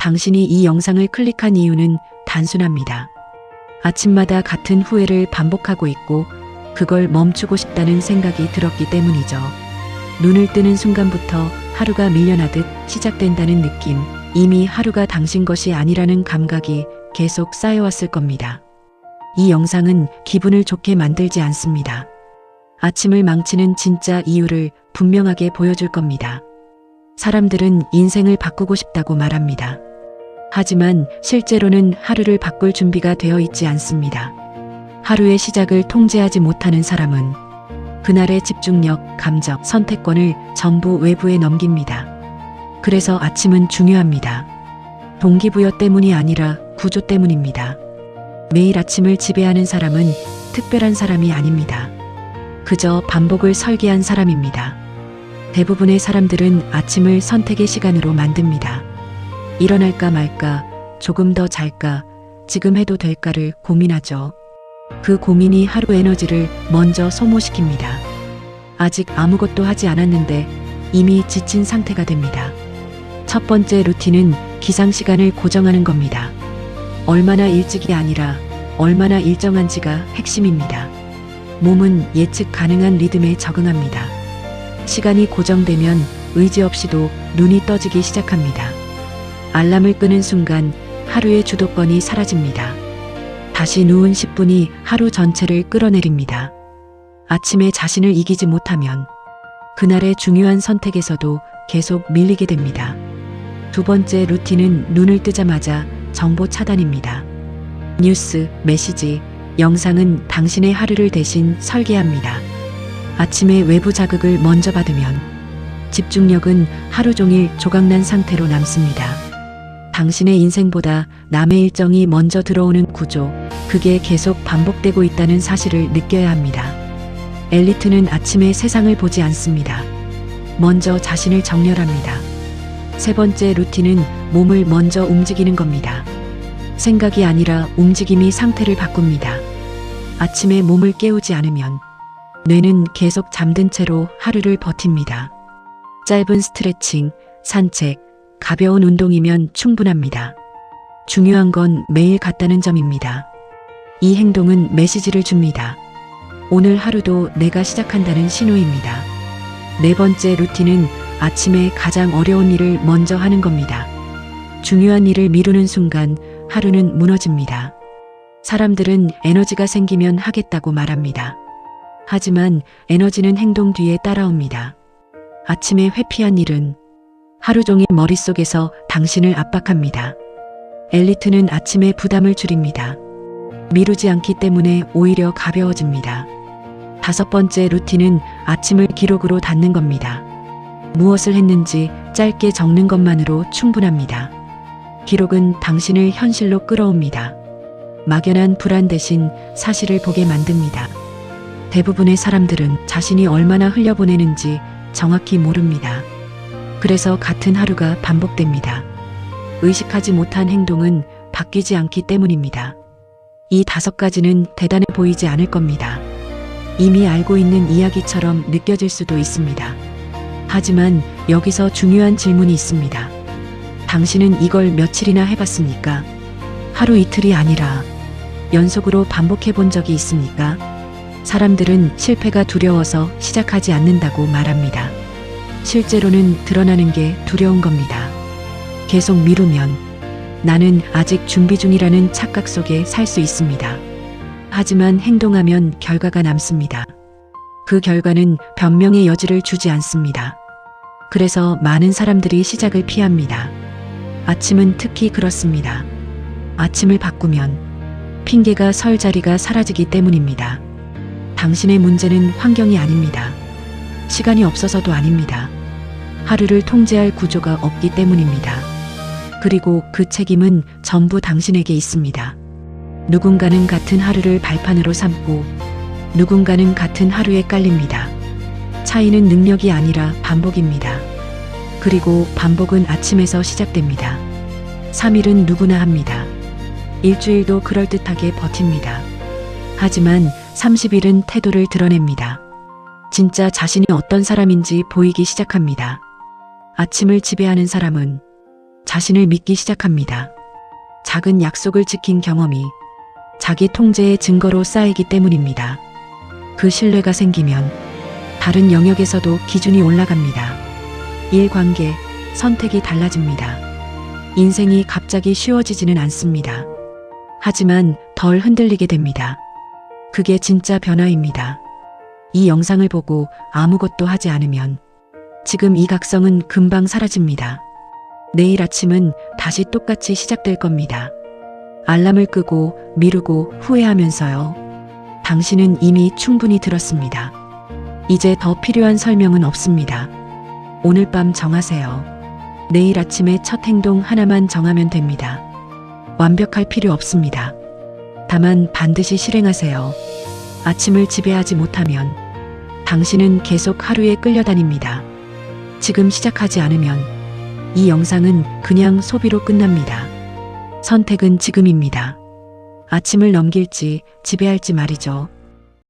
당신이 이 영상을 클릭한 이유는 단순합니다. 아침마다 같은 후회를 반복하고 있고 그걸 멈추고 싶다는 생각이 들었기 때문이죠. 눈을 뜨는 순간부터 하루가 밀려나듯 시작된다는 느낌, 이미 하루가 당신 것이 아니라는 감각이 계속 쌓여왔을 겁니다. 이 영상은 기분을 좋게 만들지 않습니다. 아침을 망치는 진짜 이유를 분명하게 보여줄 겁니다. 사람들은 인생을 바꾸고 싶다고 말합니다. 하지만 실제로는 하루를 바꿀 준비가 되어 있지 않습니다. 하루의 시작을 통제하지 못하는 사람은 그날의 집중력, 감정, 선택권을 전부 외부에 넘깁니다. 그래서 아침은 중요합니다. 동기부여 때문이 아니라 구조 때문입니다. 매일 아침을 지배하는 사람은 특별한 사람이 아닙니다. 그저 반복을 설계한 사람입니다. 대부분의 사람들은 아침을 선택의 시간으로 만듭니다. 일어날까 말까, 조금 더 잘까, 지금 해도 될까를 고민하죠. 그 고민이 하루 에너지를 먼저 소모시킵니다. 아직 아무것도 하지 않았는데 이미 지친 상태가 됩니다. 첫 번째 루틴은 기상 시간을 고정하는 겁니다. 얼마나 일찍이 아니라 얼마나 일정한지가 핵심입니다. 몸은 예측 가능한 리듬에 적응합니다. 시간이 고정되면 의지 없이도 눈이 떠지기 시작합니다. 알람을 끄는 순간 하루의 주도권이 사라집니다. 다시 누운 10분이 하루 전체를 끌어내립니다. 아침에 자신을 이기지 못하면 그날의 중요한 선택에서도 계속 밀리게 됩니다. 두 번째 루틴은 눈을 뜨자마자 정보 차단입니다. 뉴스, 메시지, 영상은 당신의 하루를 대신 설계합니다. 아침에 외부 자극을 먼저 받으면 집중력은 하루 종일 조각난 상태로 남습니다. 당신의 인생보다 남의 일정이 먼저 들어오는 구조, 그게 계속 반복되고 있다는 사실을 느껴야 합니다. 엘리트는 아침에 세상을 보지 않습니다. 먼저 자신을 정렬합니다. 세 번째 루틴은 몸을 먼저 움직이는 겁니다. 생각이 아니라 움직임이 상태를 바꿉니다. 아침에 몸을 깨우지 않으면 뇌는 계속 잠든 채로 하루를 버팁니다. 짧은 스트레칭, 산책, 가벼운 운동이면 충분합니다. 중요한 건 매일 같다는 점입니다. 이 행동은 메시지를 줍니다. 오늘 하루도 내가 시작한다는 신호입니다. 네 번째 루틴은 아침에 가장 어려운 일을 먼저 하는 겁니다. 중요한 일을 미루는 순간 하루는 무너집니다. 사람들은 에너지가 생기면 하겠다고 말합니다. 하지만 에너지는 행동 뒤에 따라옵니다. 아침에 회피한 일은 하루 종일 머릿속에서 당신을 압박합니다. 엘리트는 아침에 부담을 줄입니다. 미루지 않기 때문에 오히려 가벼워집니다. 다섯 번째 루틴은 아침을 기록으로 닫는 겁니다. 무엇을 했는지 짧게 적는 것만으로 충분합니다. 기록은 당신을 현실로 끌어옵니다. 막연한 불안 대신 사실을 보게 만듭니다. 대부분의 사람들은 자신이 얼마나 흘려보내는지 정확히 모릅니다. 그래서 같은 하루가 반복됩니다. 의식하지 못한 행동은 바뀌지 않기 때문입니다. 이 다섯 가지는 대단해 보이지 않을 겁니다. 이미 알고 있는 이야기처럼 느껴질 수도 있습니다. 하지만 여기서 중요한 질문이 있습니다. 당신은 이걸 며칠이나 해봤습니까? 하루 이틀이 아니라 연속으로 반복해 본 적이 있습니까? 사람들은 실패가 두려워서 시작하지 않는다고 말합니다. 실제로는 드러나는 게 두려운 겁니다. 계속 미루면 나는 아직 준비 중이라는 착각 속에 살 수 있습니다. 하지만 행동하면 결과가 남습니다. 그 결과는 변명의 여지를 주지 않습니다. 그래서 많은 사람들이 시작을 피합니다. 아침은 특히 그렇습니다. 아침을 바꾸면 핑계가 설 자리가 사라지기 때문입니다. 당신의 문제는 환경이 아닙니다. 시간이 없어서도 아닙니다. 하루를 통제할 구조가 없기 때문입니다. 그리고 그 책임은 전부 당신에게 있습니다. 누군가는 같은 하루를 발판으로 삼고 누군가는 같은 하루에 깔립니다. 차이는 능력이 아니라 반복입니다. 그리고 반복은 아침에서 시작됩니다. 3일은 누구나 합니다. 일주일도 그럴듯하게 버팁니다. 하지만 30일은 태도를 드러냅니다. 진짜 자신이 어떤 사람인지 보이기 시작합니다. 아침을 지배하는 사람은 자신을 믿기 시작합니다. 작은 약속을 지킨 경험이 자기 통제의 증거로 쌓이기 때문입니다. 그 신뢰가 생기면 다른 영역에서도 기준이 올라갑니다. 일 관계, 선택이 달라집니다. 인생이 갑자기 쉬워지지는 않습니다. 하지만 덜 흔들리게 됩니다. 그게 진짜 변화입니다. 이 영상을 보고 아무것도 하지 않으면 지금 이 각성은 금방 사라집니다. 내일 아침은 다시 똑같이 시작될 겁니다. 알람을 끄고 미루고 후회하면서요. 당신은 이미 충분히 들었습니다. 이제 더 필요한 설명은 없습니다. 오늘 밤 정하세요. 내일 아침에 첫 행동 하나만 정하면 됩니다. 완벽할 필요 없습니다. 다만 반드시 실행하세요. 아침을 지배하지 못하면 당신은 계속 하루에 끌려다닙니다. 지금 시작하지 않으면 이 영상은 그냥 소비로 끝납니다. 선택은 지금입니다. 아침을 넘길지 지배할지 말이죠.